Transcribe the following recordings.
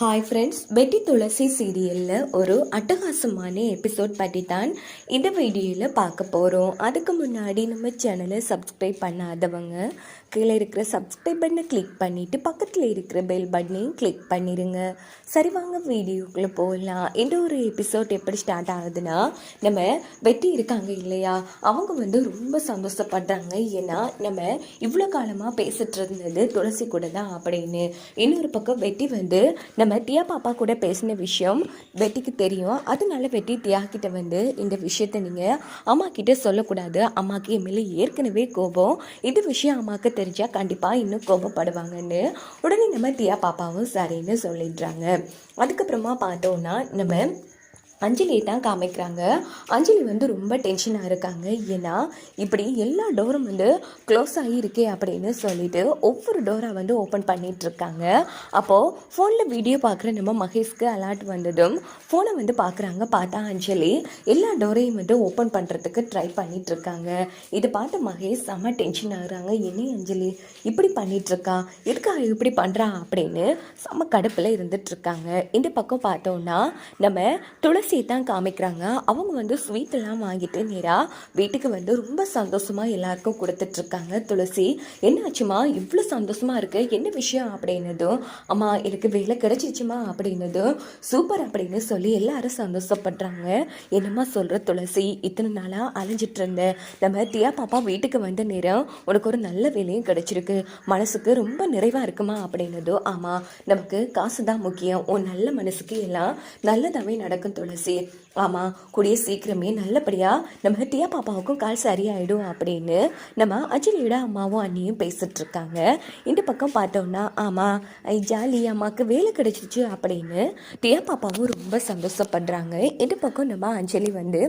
Hi friends பெட்டி துளசி சீரியலில் ஒரு அட்டகாசமான எபிசோட் பற்றி தான் இந்த வீடியோவில் பார்க்க போகிறோம் அதுக்கு முன்னாடி நம்ம சேனலை சப்ஸ்கிரைப் பண்ணாதவங்க கீழே இருக்கிற சப்ஸ்கிரைப் பட்டனை கிளிக் பண்ணிவிட்டு பக்கத்தில் இருக்கிற பெல் பட்டனையும் கிளிக் பண்ணிடுங்க சரி வாங்க வீடியோக்குள்ளே போகலாம் இந்த ஒரு எபிசோட் எப்படி ஸ்டார்ட் ஆகுதுன்னா நம்ம வெட்டி இருக்காங்க இல்லையா? அவங்க வந்து ரொம்ப சந்தோஷப்படுறாங்க. ஏன்னா நம்ம இவ்வளோ காலமாக பேசிட்டு இருந்தது துளசி கூட தான் அப்படின்னு. இன்னொரு பக்கம் வெட்டி வந்து நம்ம நம்ம தியா பாப்பா கூட பேசின விஷயம் வெட்டிக்கு தெரியும். அதனால வெட்டி தியா கிட்ட வந்து இந்த விஷயத்த நீங்கள் அம்மா கிட்ட சொல்லக்கூடாது. அம்மாக்கு என் மேலே ஏற்கனவே கோபம். இது விஷயம் அம்மாவுக்கு தெரிஞ்சால் கண்டிப்பாக இன்னும் கோபப்படுவாங்கன்னு உடனே நம்ம தியா பாப்பாவும் சரின்னு சொல்லிடுறாங்க. அதுக்கப்புறமா பார்த்தோன்னா நம்ம அஞ்சலியை தான் காமிக்கிறாங்க. அஞ்சலி வந்து ரொம்ப டென்ஷனாக இருக்காங்க. ஏன்னா இப்படி எல்லா டோரும் வந்து க்ளோஸ் ஆகியிருக்கே அப்படின்னு சொல்லிட்டு ஒவ்வொரு டோராக வந்து ஓப்பன் பண்ணிகிட்ருக்காங்க அப்போது ஃபோனில் வீடியோ பார்க்குற நம்ம மகேஷ்க்கு அலர்ட் வந்ததும் ஃபோனை வந்து பார்க்குறாங்க. பார்த்தா அஞ்சலி எல்லா டோரையும் வந்து ஓப்பன் பண்ணுறதுக்கு ட்ரை பண்ணிகிட்ருக்காங்க இதை இது பார்த்து மகேஷ் செம்ம டென்ஷன் ஆகுறாங்க. என்ன அஞ்சலி இப்படி பண்ணிகிட்ருக்கா எதுக்காக இப்படி பண்ணுறா அப்படின்னு செம்ம கடுப்பில் இருந்துகிட்ருக்காங்க இந்த பக்கம் பார்த்தோன்னா நம்ம துளசி துளசியை தான் காமிக்கிறாங்க. அவங்க வந்து ஸ்வீட் எல்லாம் வாங்கிட்டு நேராக வீட்டுக்கு வந்து ரொம்ப சந்தோஷமாக எல்லாருக்கும் கொடுத்துட்ருக்காங்க. துளசி என்னாச்சுமா? இவ்வளோ சந்தோஷமாக இருக்குது என்ன விஷயம்? அப்படின்னதும் அம்மா எனக்கு வேலை கிடச்சிச்சுமா அப்படின்னதும் சூப்பர் அப்படின்னு சொல்லி எல்லாரும் சந்தோஷப்படுறாங்க. என்னம்மா சொல்கிற துளசி? இத்தனை நாளாக அலைஞ்சிட்டு இருந்தேன் நம்ம தியா பாப்பா வீட்டுக்கு வந்த நேரம் உனக்கு ஒரு நல்ல வேலையும் கிடச்சிருக்கு. மனசுக்கு ரொம்ப நிறைவாக இருக்குமா? அப்படின்னதோ ஆமாம் நமக்கு காசு தான் முக்கியம். உன் நல்ல மனசுக்கு எல்லாம் நல்லதாகவே நடக்கும் துளசி. ஆமாம் கூடிய சீக்கிரமே நல்லபடியாக நம்ம டியா பாப்பாவுக்கும் கால் சரியாயிடும் அப்படின்னு நம்ம அஜிலியோட அம்மாவும் அண்ணியும் பேசிகிட்ருக்காங்க இருக்காங்க இந்த பக்கம் பார்த்தோம்னா ஆமாம் ஐ ஜாலி அம்மாவுக்கு வேலை கிடைச்சிச்சு அப்படின்னு டியா பாப்பாவும் ரொம்ப சந்தோஷப்படுறாங்க. இந்த பக்கம் நம்ம அஞ்சலி வந்து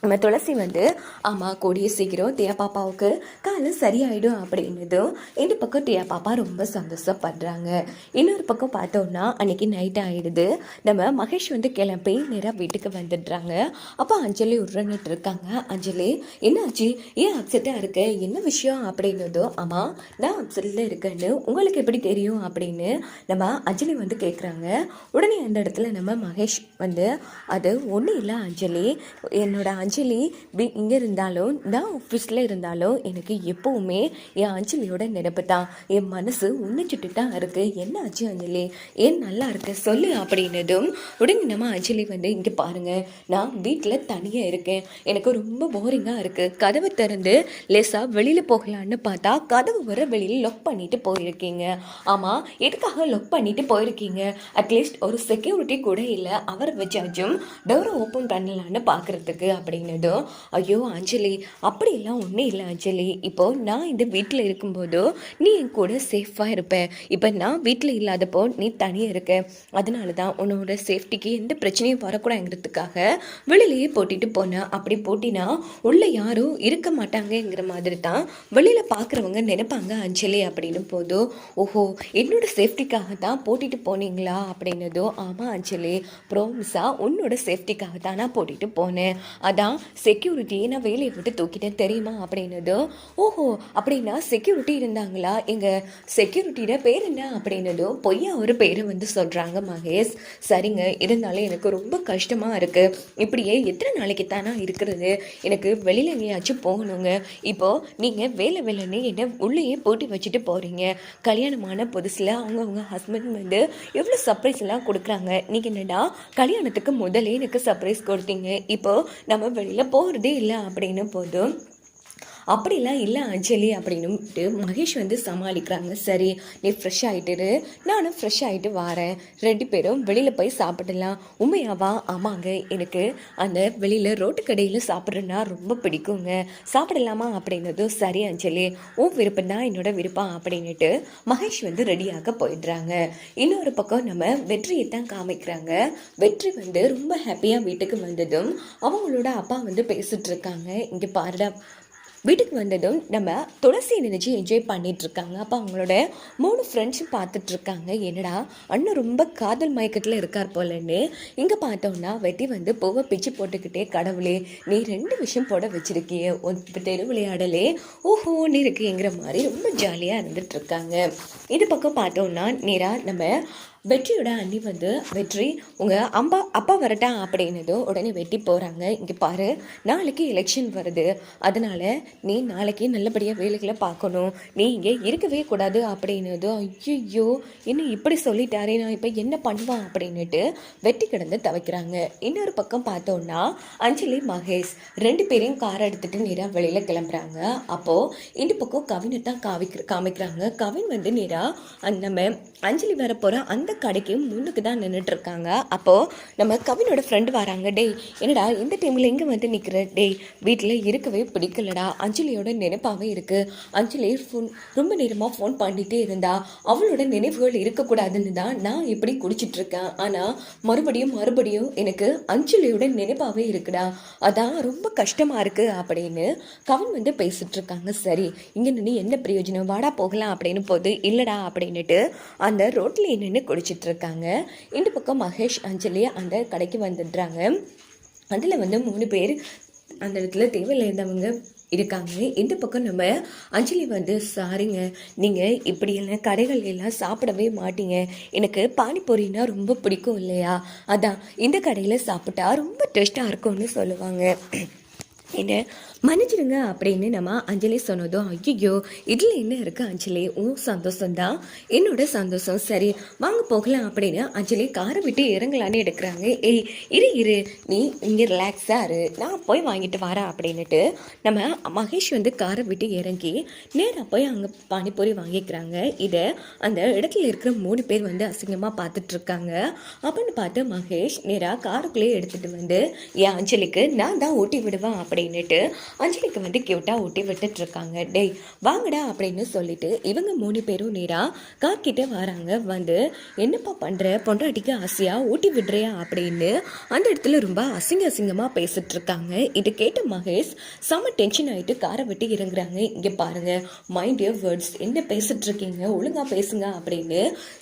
நம்ம துளசி வந்து ஆமாம் கூடிய சீக்கிரம் தியா பாப்பாவுக்கு காலம் சரியாயிடும் அப்படின்னதும் இந்த பக்கம் தியா பாப்பா ரொம்ப சந்தோஷப்படுறாங்க. இன்னொரு பக்கம் பார்த்தோம்னா அன்னைக்கு நைட் ஆகிடுது நம்ம மகேஷ் வந்து கிளம்பி நேராக வீட்டுக்கு வந்துடுறாங்க. அப்போ அஞ்சலி உருன்னுட்டு இருக்காங்க. அஞ்சலி என்னாச்சு? ஏன் அப்செட்டாக இருக்க? என்ன விஷயம்? அப்படின்னதும் ஆமாம் நான் அப்செட்டில் இருக்கேன்னு உங்களுக்கு எப்படி தெரியும்? அப்படின்னு நம்ம அஞ்சலி வந்து கேட்குறாங்க உடனே அந்த இடத்துல நம்ம மகேஷ் வந்து அது ஒன்றும் இல்லை அஞ்சலி. என்னோட அஞ்சலி வி- இங்கே இருந்தாலும் நான் ஆஃபீஸில் இருந்தாலும் எனக்கு எப்போவுமே என் அஞ்சலியோட நினைப்பு தான். என் மனசு உன்னிச்சுட்டு தான் இருக்குது என்ன ஆச்சு அஞ்சலி? ஏன் நல்லா இருக்கு? சொல்லு அப்படின்னதும் உடனே நம்ம அஞ்சலி வந்து இங்கே பாருங்கள் நான் வீட்டில் தனியாக இருக்கேன். எனக்கு ரொம்ப போரிங்காக இருக்குது கதவை திறந்து லேசாக வெளியில் போகலான்னு பார்த்தா கதவு வர வெளியில் லொக் பண்ணிட்டு போயிருக்கீங்க. ஆமாம் எதுக்காக லொக் பண்ணிட்டு போயிருக்கீங்க? அட்லீஸ்ட் ஒரு செக்யூரிட்டி கூட இல்லை. அவர் வச்சாச்சும் டோரை ஓப்பன் பண்ணலான்னு பார்க்கறதுக்கு அப்படின்னதும் ஐயோ அஞ்சலி அப்படியெல்லாம் ஒன்றும் இல்லை அஞ்சலி. இப்போ நான் இந்த வீட்டில் இருக்கும்போதோ நீ என் கூட சேஃபாக இருப்ப. இப்போ நான் வீட்டில் இல்லாதப்போ நீ தனியாக இருக்க. அதனால தான் உன்னோட சேஃப்டிக்கு எந்த பிரச்சனையும் வரக்கூடாதுங்கிறதுக்காக வெளியிலேயே போட்டிட்டு போனேன் அப்படி போட்டினா உள்ளே யாரும் இருக்க மாட்டாங்கங்கிற மாதிரி தான் வெளியில் பார்க்குறவங்க நினைப்பாங்க அஞ்சலி அப்படின்னு. போதோ ஓஹோ என்னோட சேஃப்டிக்காக தான் போட்டிட்டு போனீங்களா? அப்படின்னதோ ஆமாம் அஞ்சலி. ப்ரோமிஸா உன்னோட சேஃப்டிக்காக தான் நான் போட்டிட்டு போனேன். அதான் செக்யூரிட்டியை நான் வேலையை விட்டு தூக்கிட்டேன் தெரியுமா அப்படின்னதும் ஓஹோ அப்படின்னா செக்யூரிட்டி இருந்தாங்களா? எங்கள் செக்யூரிட்டியோட பேர் என்ன அப்படின்னதோ பொய்யா ஒரு பேரை வந்து சொல்கிறாங்க மகேஷ். சரிங்க இருந்தாலும் எனக்கு ரொம்ப கஷ்டமாக இருக்குது இப்படியே எத்தனை நாளைக்கு தானா இருக்கிறது? எனக்கு வெளியில் எங்கேயாச்சும் போகணுங்க. இப்போது நீங்கள் வேலை வேலைன்னு என்னை உள்ளேயே போட்டி வச்சுட்டு போகிறீங்க கல்யாணமான புதுசில் அவங்கவுங்க ஹஸ்பண்ட் வந்து எவ்வளோ சர்ப்ரைஸ் எல்லாம் கொடுக்குறாங்க. நீங்கள் என்னடா கல்யாணத்துக்கு முதலே எனக்கு சர்ப்ரைஸ் கொடுத்தீங்க. இப்போ நம்ம வெளியில் போகிறதே இல்லை அப்படின்னு போதும். அப்படிலாம் இல்லை அஞ்சலி அப்படின்னுட்டு மகேஷ் வந்து சமாளிக்கிறாங்க. சரி நீ ஃப்ரெஷ் ஆகிட்டு நானும் ஃப்ரெஷ் ஆகிட்டு வரேன். ரெண்டு பேரும் வெளியில் போய் சாப்பிடலாம். உண்மையாவா ஆமாங்க. எனக்கு அந்த வெளியில் ரோட்டு கடையில் சாப்பிட்றேன்னா ரொம்ப பிடிக்குங்க. சாப்பிடலாமா அப்படின்னதும் சரி அஞ்சலி உன் விருப்பம் தான் என்னோட விருப்பம் அப்படின்னுட்டு மகேஷ் வந்து ரெடியாக போயிடுறாங்க. இன்னொரு பக்கம் நம்ம வெற்றியை தான் காமிக்கிறாங்க. வெற்றி வந்து ரொம்ப ஹாப்பியாக வீட்டுக்கு வந்ததும் அவங்களோட அப்பா வந்து பேசிட்டு இருக்காங்க. இங்கே பாருடா வீட்டுக்கு வந்ததும் நம்ம துளசி நினைச்சு என்ஜாய் பண்ணிகிட்ருக்காங்க அப்போ அவங்களோட மூணு ஃப்ரெண்ட்ஸும் பார்த்துட்ருக்காங்க என்னடா அண்ணன் ரொம்ப காதல் மயக்கத்தில் இருக்கார் போலன்னு. இங்கே பார்த்தோம்னா வெட்டி வந்து பூவை பிச்சு போட்டுக்கிட்டே கடவுளே நீ ரெண்டு விஷயம் போட வச்சுருக்கிய உன் தெரு விளையாடலே. ஓஹோன்னு இருக்குங்கிற மாதிரி ரொம்ப ஜாலியாக இருந்துகிட்ருக்காங்க இது பக்கம் பார்த்தோம்னா நேராக நம்ம வெற்றியோட அண்ணி வந்து வெற்றி. உங்கள் அம்பா அப்பா வரட்டா அப்படின்னதும் உடனே வெட்டி போகிறாங்க இங்கே பாரு நாளைக்கு எலெக்ஷன் வருது. அதனால் நீ நாளைக்கு நல்லபடியாக வேலைகளை பார்க்கணும். நீ இங்கே இருக்கவே கூடாது அப்படின்னதும் ஐயோ என்ன இப்படி சொல்லிட்டாரே நான் இப்போ என்ன பண்ணுவான் அப்படின்னுட்டு வெட்டி கிடந்து தவைக்கிறாங்க. இன்னொரு பக்கம் பார்த்தோன்னா அஞ்சலி மகேஷ் ரெண்டு பேரையும் கார் எடுத்துகிட்டு நேராக வெளியில் கிளம்புறாங்க. அப்போது இந்த பக்கம் கவினை தான் காவிக்கிற காமிக்கிறாங்க. கவின் வந்து நேராக நம்ம அஞ்சலி வர போகிற அந்த கடைக்கு முன்னுக்கு தான் நின்றுட்டுருக்காங்க அப்போது நம்ம கவினோட ஃப்ரெண்டு வராங்க டேய் என்னடா இந்த டைமில் எங்கே வந்து நிற்கிற டேய் வீட்டில் இருக்கவே பிடிக்கலடா. அஞ்சலியோட நினைப்பாகவே இருக்குது அஞ்சலி ஃபோன் ரொம்ப நேரமாக ஃபோன் பண்ணிகிட்டே இருந்தா அவளோட நினைவுகள் இருக்கக்கூடாதுன்னு தான் நான் இப்படி குடிச்சிட்ருக்கேன் ஆனால் மறுபடியும் மறுபடியும் எனக்கு அஞ்சலியோட நினைப்பாகவே இருக்குடா. அதான் ரொம்ப கஷ்டமாக இருக்குது அப்படின்னு கவின் வந்து பேசிகிட்ருக்காங்க இருக்காங்க சரி இங்கே நின்று என்ன பிரயோஜனம்? வாடா போகலாம் அப்படின்னு போது இல்லைடா அப்படின்னுட்டு அந்த ரோட்டில் நின்று குடிச்சிட்டு இருக்காங்க இந்த பக்கம் மகேஷ் அஞ்சலி அந்த கடைக்கு வந்துடுறாங்க. அதில் வந்து மூணு பேர் அந்த இடத்துல தேவையில்லாதவங்க இருக்காங்க. இந்த பக்கம் நம்ம அஞ்சலி வந்து சாரிங்க நீங்கள் இப்படியெல்லாம் கடைகள் எல்லாம் சாப்பிடவே மாட்டீங்க. எனக்கு பானிபூரினா ரொம்ப பிடிக்கும் இல்லையா? அதான் இந்த கடையில் சாப்பிட்டா ரொம்ப டேஸ்ட்டாக இருக்கும்னு சொல்லுவாங்க. என்ன? மன்னிச்சிடுங்க அப்படின்னு நம்ம அஞ்சலி சொன்னதும் ஐயோ இதில் என்ன இருக்கு அஞ்சலி? ஓ சந்தோஷம்தான் என்னோட சந்தோஷம். சரி வாங்க போகலாம் அப்படின்னு அஞ்சலி காரை விட்டு இறங்கலான்னு எடுக்கிறாங்க. ஏய் இரு இரு. நீ இங்கே ரிலாக்ஸாக இரு. நான் போய் வாங்கிட்டு வரேன் அப்படின்னுட்டு நம்ம மகேஷ் வந்து காரை விட்டு இறங்கி நேராக போய் அங்கே பானிபூரி வாங்கிக்கிறாங்க. இதை அந்த இடத்துல இருக்கிற மூணு பேர் வந்து அசிங்கமாக பார்த்துட்ருக்காங்க. அப்படின்னு பார்த்து மகேஷ் நேராக காருக்குள்ளேயே எடுத்துகிட்டு வந்து என் அஞ்சலிக்கு நான் தான் ஓட்டி விடுவேன் அப்படின்னு அப்படின்னுட்டு அஞ்சலிக்கு வந்து கியூட்டாக ஊட்டி விட்டுட்டு இருக்காங்க டேய் வாங்கடா அப்படின்னு சொல்லிட்டு இவங்க மூணு பேரும் நேராக கார்கிட்ட வராங்க. வந்து என்னப்பா பண்ணுற பொண்டாட்டிக்கு ஆசையாக ஊட்டி விடுறியா? அப்படின்னு அந்த இடத்துல ரொம்ப அசிங்க அசிங்கமாக பேசிட்டு இருக்காங்க கேட்ட மகேஷ் செம்ம டென்ஷன் ஆகிட்டு காரை விட்டு இறங்குறாங்க. இங்கே பாருங்க மைண்ட் யோர் வேர்ட்ஸ் என்ன பேசிட்டு இருக்கீங்க ஒழுங்காக பேசுங்க அப்படின்னு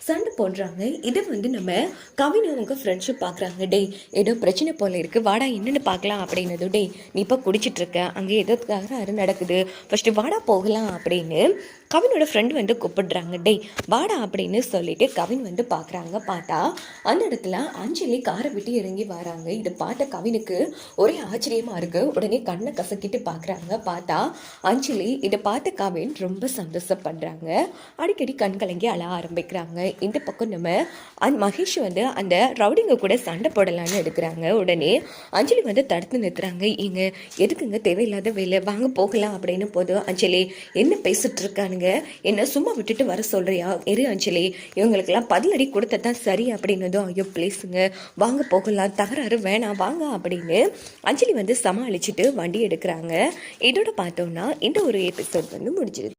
சண்டை போடுறாங்க. இதை வந்து நம்ம கவினவங்க ஃப்ரெண்ட்ஷிப் பார்க்குறாங்க டேய் ஏதோ பிரச்சனை போல இருக்கு. வாடா என்னென்னு பார்க்கலாம் அப்படின்னது டேய் நீ இப்போ குடிச்சிட்டு அங்கே ஏதோ தகராறு நடக்குது. ஃபர்ஸ்ட் வாடா போகலாம் அப்படின்னு கவினோட ஃப்ரெண்டு வந்து கூப்பிடுறாங்க. டேய் வாடா அப்படின்னு சொல்லிட்டு கவின் வந்து பார்க்குறாங்க பார்த்தா அந்த இடத்துல அஞ்சலி காரை விட்டு இறங்கி வராங்க. இதை பார்த்த கவினுக்கு ஒரே ஆச்சரியமா இருக்கு. உடனே கண்ணை கசக்கிட்டு பார்க்குறாங்க பார்த்தா அஞ்சலி இதை பார்த்த கவின் ரொம்ப சந்தோஷப்படுறாங்க அடிக்கடி கண் கலங்கி அழ ஆரம்பிக்கிறாங்க. இந்த பக்கம் நம்ம அந் மகேஷ் வந்து அந்த ரவுடிங்க கூட சண்டை போடலான்னு எடுக்கிறாங்க. உடனே அஞ்சலி வந்து தடுத்து நிறுத்துறாங்க. இங்க எதுக்குங்க தேவையில்லாத வேலை? வாங்க போகலாம் அப்படின்னு போதும். அஞ்சலி என்ன பேசிட்டு இருக்கானுங்க? என்ன சும்மா விட்டுட்டு வர சொல்றியா? எரு அஞ்சலி இவங்களுக்கெல்லாம் பதிலடி கொடுத்தாதான் சரி அப்படின்னதும் ஐயோ ப்ளீஸுங்க வாங்க போகலாம். தகராறு வேணாம். வாங்க அப்படின்னு அஞ்சலி வந்து சமாளிச்சுட்டு வண்டி எடுக்கிறாங்க. இதோட பார்த்தோம்னா இந்த ஒரு எபிசோட் வந்து முடிஞ்சிருது.